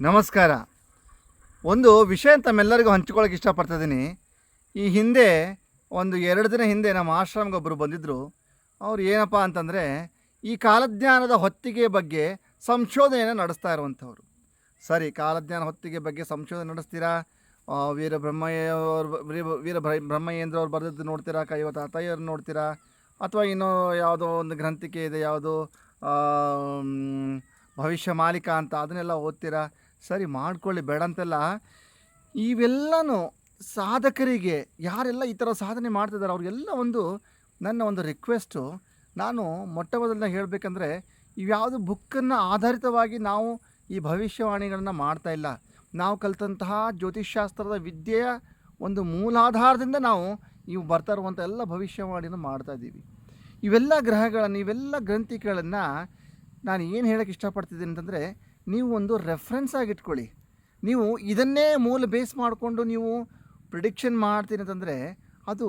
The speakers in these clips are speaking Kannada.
ನಮಸ್ಕಾರ. ಒಂದು ವಿಷಯ ತಮ್ಮೆಲ್ಲರಿಗೂ ಹಂಚ್ಕೊಳ್ಳೋಕೆ ಇಷ್ಟಪಡ್ತಿದ್ದೀನಿ ಈ ಹಿಂದೆ, ಒಂದು ಎರಡು ದಿನ ಹಿಂದೆ ನಮ್ಮ ಆಶ್ರಮಕ್ಕೆ ಒಬ್ಬರು ಬಂದಿದ್ದರು ಅವ್ರು ಏನಪ್ಪ ಅಂತಂದರೆ, ಈ ಕಾಲಜ್ಞಾನದ ಹೊತ್ತಿಗೆ ಬಗ್ಗೆ ಸಂಶೋಧನೆಯನ್ನು ನಡೆಸ್ತಾ ಇರುವಂಥವ್ರು. ಸರಿ, ಕಾಲಜ್ಞಾನ ಹೊತ್ತಿಗೆ ಬಗ್ಗೆ ಸಂಶೋಧನೆ ನಡೆಸ್ತೀರಾ? ವೀರ ಬ್ರಹ್ಮಯ್ಯ ಅವ್ರ, ವೀರ- ವೀರ ಬ್ರಹ್ಮಯ್ಯಂದ್ರ ಅವ್ರು ಬರೆದದ್ದು ನೋಡ್ತೀರಾ? ಕೈವ ತಾತಯ್ಯವ್ರು ನೋಡ್ತೀರಾ? ಅಥವಾ ಇನ್ನೂ ಯಾವುದೋ ಒಂದು ಗ್ರಂಥಿಕೆ ಇದೆ, ಯಾವುದೋ ಭವಿಷ್ಯ ಮಾಲಿಕ ಅಂತ ಅದನ್ನೆಲ್ಲ ಓದ್ತೀರಾ? ಸರಿ ಮಾಡ್ಕೊಳ್ಳಿ ಬೇಡ ಅಂತೆಲ್ಲ ಇವೆಲ್ಲನೂ ಸಾಧಕರಿಗೆ, ಯಾರೆಲ್ಲ ಈ ಥರ ಸಾಧನೆ ಮಾಡ್ತಿದ್ದಾರೆ ಅವ್ರಿಗೆಲ್ಲ ಒಂದು ನನ್ನ ಒಂದು ರಿಕ್ವೆಸ್ಟು ನಾನು ಮೊಟ್ಟ ಮೊದಲನ್ನ ಹೇಳಬೇಕಂದ್ರೆ, ಇವ್ಯಾವುದು ಬುಕ್ಕನ್ನು ಆಧಾರಿತವಾಗಿ ನಾವು ಈ ಭವಿಷ್ಯವಾಣಿಗಳನ್ನು ಮಾಡ್ತಾ ಇಲ್ಲ. ನಾವು ಕಲಿತಂತಹ ಜ್ಯೋತಿಷ್ಶಾಸ್ತ್ರದ ವಿದ್ಯೆಯ ಒಂದು ಮೂಲಾಧಾರದಿಂದ ನಾವು ಇವು ಬರ್ತಾ ಇರುವಂಥ ಎಲ್ಲ ಭವಿಷ್ಯವಾಣಿಯನ್ನು ಮಾಡ್ತಾ ಇದ್ದೀವಿ. ಇವೆಲ್ಲ ಗ್ರಹಗಳನ್ನು, ಇವೆಲ್ಲ ಗ್ರಂಥಿಗಳನ್ನು ನಾನು ಏನು ಹೇಳೋಕ್ಕೆ ಇಷ್ಟಪಡ್ತಿದ್ದೀನಿ ಅಂತಂದರೆ ನೀವು ಒಂದು ರೆಫ್ರೆನ್ಸ್ ಆಗಿಟ್ಕೊಳ್ಳಿ. ನೀವು ಇದನ್ನೇ ಮೂಲ ಬೇಸ್ ಮಾಡಿಕೊಂಡು ನೀವು ಪ್ರಿಡಿಕ್ಷನ್ ಮಾಡ್ತೀನಿ ಅಂತಂದರೆ ಅದು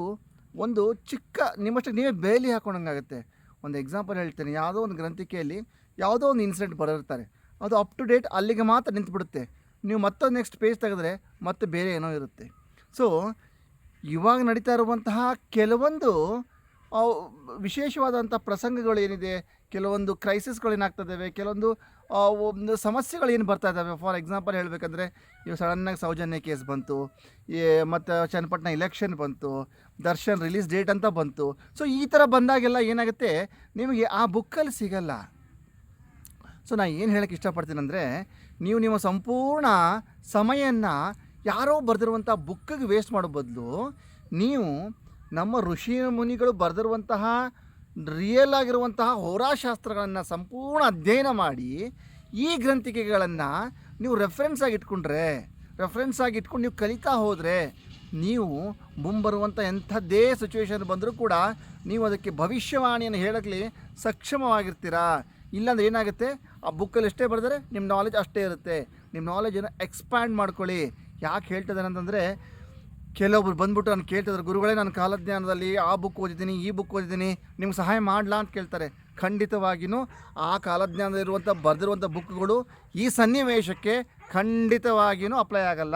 ಒಂದು ಚಿಕ್ಕ, ನಿಮ್ಮಷ್ಟಕ್ಕೆ ನೀವೇ ಬೇಲಿ ಹಾಕೊಂಡಂಗಾಗುತ್ತೆ. ಒಂದು ಎಕ್ಸಾಂಪಲ್ ಹೇಳ್ತೇನೆ. ಯಾವುದೋ ಒಂದು ಗ್ರಂಥಿಕೆಯಲ್ಲಿ ಯಾವುದೋ ಒಂದು ಇನ್ಸಿಡೆಂಟ್ ಬರೆದಿರ್ತಾರೆ. ಅದು ಅಪ್ ಟು ಡೇಟ್ ಅಲ್ಲಿಗೆ ಮಾತ್ರ ನಿಂತುಬಿಡುತ್ತೆ. ನೀವು ಮತ್ತೊಂದು ನೆಕ್ಸ್ಟ್ ಪೇಜ್ ತೆಗೆದ್ರೆ ಮತ್ತೆ ಬೇರೆ ಏನೋ ಇರುತ್ತೆ. ಸೊ ಇವಾಗ ನಡೀತಾ ಇರುವಂತಹ ಕೆಲವೊಂದು ವಿಶೇಷವಾದಂಥ ಪ್ರಸಂಗಗಳು ಏನಿದೆ ಕೆಲವೊಂದು ಏನಾಗ್ತದವೆ ಕೆಲವೊಂದು ಒಂದು ಸಮಸ್ಯೆಗಳು ಏನು ಬರ್ತಾ ಇದ್ದಾವೆ ಫಾರ್ ಎಕ್ಸಾಂಪಲ್ ಹೇಳಬೇಕಂದ್ರೆ ಇವು ಸಡನ್ನಾಗಿ ಸೌಜನ್ಯ ಕೇಸ್ ಬಂತು, ಏ, ಮತ್ತು ಚನ್ನಪಟ್ಟಣ ಇಲೆಕ್ಷನ್ ಬಂತು, ದರ್ಶನ್ ರಿಲೀಸ್ ಡೇಟ್ ಅಂತ ಬಂತು. ಸೊ, ಈ ಥರ ಬಂದಾಗೆಲ್ಲ ಏನಾಗುತ್ತೆ, ನಿಮಗೆ ಆ ಬುಕ್ಕಲ್ಲಿ ಸಿಗಲ್ಲ. ಸೊ ನಾನು ಏನು ಹೇಳೋಕ್ಕೆ ಇಷ್ಟಪಡ್ತೀನಿ ಅಂದರೆ, ನೀವು ನಿಮ್ಮ ಸಂಪೂರ್ಣ ಸಮಯವನ್ನು ಯಾರೋ ಬರೆದಿರುವಂಥ ಬುಕ್ಕಿಗೆ ವೇಸ್ಟ್ ಮಾಡೋ ಬದಲು, ನೀವು ನಮ್ಮ ಋಷಿ ಮುನಿಗಳು ಬರೆದಿರುವಂತಹ ರಿಯಲ್ ಆಗಿರುವಂತಹ ಹೋರಾಶಾಸ್ತ್ರಗಳನ್ನು ಸಂಪೂರ್ಣ ಅಧ್ಯಯನ ಮಾಡಿ, ಈ ಗ್ರಂಥಿಕೆಗಳನ್ನು ನೀವು ರೆಫರೆನ್ಸ್ ಆಗಿ ಇಟ್ಕೊಂಡ್ರೆ ರೆಫರೆನ್ಸ್ ಆಗಿ ಇಟ್ಕೊಂಡು ನೀವು ಕಲಿತಾ ಹೋದರೆ, ನೀವು ಮುಂಬರುವಂಥ ಎಂಥದ್ದೇ ಸಿಚುವೇಶನ್ ಬಂದರೂ ಕೂಡ ನೀವು ಅದಕ್ಕೆ ಭವಿಷ್ಯವಾಣಿಯನ್ನು ಹೇಳಕ್ಕೆ ಸಕ್ಷಮವಾಗಿರ್ತೀರಾ? ಇಲ್ಲಾಂದ್ರೆ ಏನಾಗುತ್ತೆ? ಆ ಬುಕ್ಕಲ್ಲಿ ಎಷ್ಟೇ ಬರೆದರೆ ನಿಮ್ಮ ನಾಲೆಜ್ ಅಷ್ಟೇ ಇರುತ್ತೆ. ನಿಮ್ಮ ನಾಲೆಜನ್ನು ಎಕ್ಸ್ಪ್ಯಾಂಡ್ ಮಾಡ್ಕೊಳ್ಳಿ. ಯಾಕೆ ಹೇಳ್ತದೆ ಅಂತಂದರೆ ಕೆಲವೊಬ್ರು ಬಂದ್ಬಿಟ್ಟು ನಾನು ಕೇಳ್ತಿದ್ರು, ಗುರುಗಳೇ, ನಾನು ಕಾಲಜ್ಞಾನದಲ್ಲಿ ಆ ಬುಕ್ ಓದಿದ್ದೀನಿ, ಈ ಬುಕ್ ಓದಿದ್ದೀನಿ, ನಿಮ್ಗೆ ಸಹಾಯ ಮಾಡಲಾ? ಅಂತ ಕೇಳ್ತಾರೆ. ಖಂಡಿತವಾಗಿಯೂ ಆ ಕಾಲಜ್ಞಾನದಲ್ಲಿರುವಂಥ, ಬರೆದಿರುವಂಥ ಬುಕ್ಗಳು ಈ ಸನ್ನಿವೇಶಕ್ಕೆ ಖಂಡಿತವಾಗಿಯೂ ಅಪ್ಲೈ ಆಗಲ್ಲ.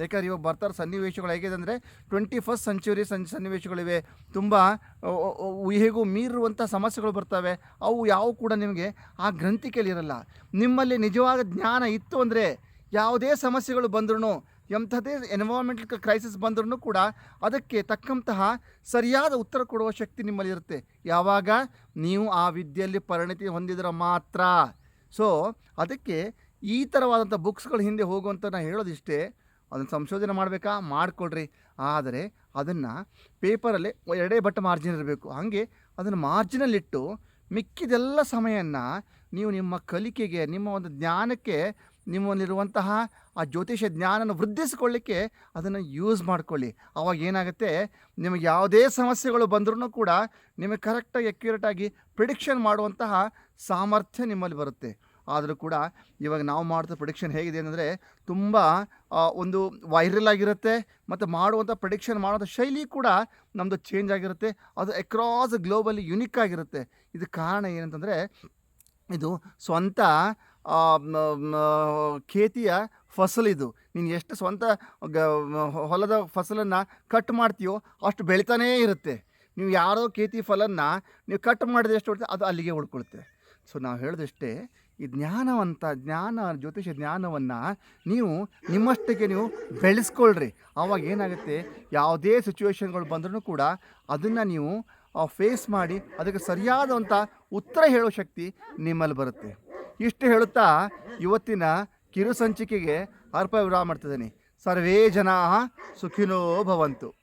ಯಾಕಂದ್ರೆ ಇವಾಗ ಬರ್ತಾರೆ ಸನ್ನಿವೇಶಗಳು ಹೇಗಿದೆ ಅಂದರೆ ಟ್ವೆಂಟಿ ಫಸ್ಟ್ ಸೆಂಚುರಿ ಸನ್, ಸನ್ನಿವೇಶಗಳಿವೆ. ತುಂಬ ಹೇಗೂ ಮೀರುವಂಥ ಸಮಸ್ಯೆಗಳು ಬರ್ತವೆ. ಅವು ಯಾವ ಕೂಡ ನಿಮಗೆ ಆ ಗ್ರಂಥಿಕೆಯಲ್ಲಿರಲ್ಲ. ನಿಮ್ಮಲ್ಲಿ ನಿಜವಾದ ಜ್ಞಾನ ಇತ್ತು ಅಂದರೆ ಯಾವುದೇ ಸಮಸ್ಯೆಗಳು ಬಂದ್ರೂ ಎಂಥದೇ ಎನ್ವೈರ್ಮೆಂಟಲ್ ಕ್ರೈಸಿಸ್ ಬಂದ್ರೂ ಕೂಡ ಅದಕ್ಕೆ ತಕ್ಕಂತಹ ಸರಿಯಾದ ಉತ್ತರ ಕೊಡುವ ಶಕ್ತಿ ನಿಮ್ಮಲ್ಲಿ ಇರುತ್ತೆ. ಯಾವಾಗ? ನೀವು ಆ ವಿದ್ಯೆಯಲ್ಲಿ ಪರಿಣತಿ ಹೊಂದಿದ್ರೆ ಮಾತ್ರ. ಸೊ ಅದಕ್ಕೆ ಈ ಥರವಾದಂಥ ಬುಕ್ಸ್ಗಳ ಹಿಂದೆ ಹೋಗುವಂತ ನಾನು ಹೇಳೋದಿಷ್ಟೇ, ಅದನ್ನು ಸಂಶೋಧನೆ ಮಾಡಬೇಕಾ? ಮಾಡಿಕೊಡ್ರಿ ಆದರೆ ಅದನ್ನು ಪೇಪರಲ್ಲಿ ಎರಡೇ ಬಟ್ಟ ಮಾರ್ಜಿನ್ ಇರಬೇಕು. ಹಾಗೆ ಅದನ್ನು ಮಾರ್ಜಿನಲ್ಲಿಟ್ಟು ಮಿಕ್ಕಿದೆಲ್ಲ ಸಮಯವನ್ನು ನೀವು ನಿಮ್ಮ ಕಲಿಕೆಗೆ, ನಿಮ್ಮ ಒಂದು ಜ್ಞಾನಕ್ಕೆ ನಿಮ್ಮಲ್ಲಿರುವಂತಹ ಆ ಜ್ಯೋತಿಷ್ಯ ಜ್ಞಾನನ ವೃದ್ಧಿಸಿಕೊಳ್ಳಿಕ್ಕೆ ಅದನ್ನು ಯೂಸ್ ಮಾಡ್ಕೊಳ್ಳಿ. ಅವಾಗ ಏನಾಗುತ್ತೆ? ನಿಮಗೆ ಯಾವುದೇ ಸಮಸ್ಯೆಗಳು ಬಂದ್ರೂ ಕೂಡ ನಿಮಗೆ ಕರೆಕ್ಟಾಗಿ ಅಕ್ಯುರೇಟಾಗಿ ಪ್ರಿಡಿಕ್ಷನ್ ಮಾಡುವಂತಹ ಸಾಮರ್ಥ್ಯ ನಿಮ್ಮಲ್ಲಿ ಬರುತ್ತೆ. ಆದರೂ ಕೂಡ ಇವಾಗ ನಾವು ಮಾಡ್ತಾ ಪ್ರಿಡಿಕ್ಷನ್ ಹೇಗಿದೆ ಅಂದರೆ ತುಂಬ ಒಂದು ವೈರಲ್ ಆಗಿರುತ್ತೆ. ಮತ್ತು ಮಾಡುವಂಥ ಪ್ರಿಡಿಕ್ಷನ್ ಮಾಡುವಂಥ ಶೈಲಿ ಕೂಡ ನಮ್ಮದು ಚೇಂಜ್ ಆಗಿರುತ್ತೆ. ಅದು ಅಕ್ರಾಸ್ ಗ್ಲೋಬಲಿ ಯುನಿಕ್ ಆಗಿರುತ್ತೆ. ಇದು ಕಾರಣ ಏನಂತಂದರೆ ಇದು ಸ್ವಂತ ಖೇತಿಯ ಫಸಲಿದು ನೀನು ಎಷ್ಟು ಸ್ವಂತ ಗ ಹೊಲದ ಫಸಲನ್ನು ಕಟ್ ಮಾಡ್ತೀಯೋ ಅಷ್ಟು ಬೆಳಿತಾನೇ ಇರುತ್ತೆ. ನೀವು ಯಾರೋ ಖೇತಿ ಫಲನ್ನು ನೀವು ಕಟ್ ಮಾಡಿದ್ರೆ ಎಷ್ಟು ಹೊಡ್ತೀವಿ ಅದು ಅಲ್ಲಿಗೆ ಉಳ್ಕೊಳುತ್ತೆ. ಸೊ ನಾವು ಹೇಳಿದಷ್ಟೇ, ಈ ಜ್ಞಾನವಂತ, ಜ್ಞಾನ, ಜ್ಯೋತಿಷ ಜ್ಞಾನವನ್ನು ನೀವು ನಿಮ್ಮಷ್ಟಕ್ಕೆ ನೀವು ಬೆಳೆಸ್ಕೊಳ್ರಿ. ಆವಾಗ ಏನಾಗುತ್ತೆ? ಯಾವುದೇ ಸಿಚುವೇಶನ್ಗಳು ಬಂದರೂ ಕೂಡ ಅದನ್ನು ನೀವು ಫೇಸ್ ಮಾಡಿ, ಅದಕ್ಕೆ ಸರಿಯಾದಂಥ ಉತ್ತರ ಹೇಳೋ ಶಕ್ತಿ ನಿಮ್ಮಲ್ಲಿ ಬರುತ್ತೆ. ಇಷ್ಟು ಹೇಳುತ್ತಾ ಇವತ್ತಿನ ಕಿರು ಸಂಚಿಕೆಗೆ ಅರ್ಪ ವಿರಾಮ ಮಾಡ್ತಿದ್ದೀನಿ. ಸರ್ವೇ ಜನ ಸುಖಿನೋ ಭವಂತು.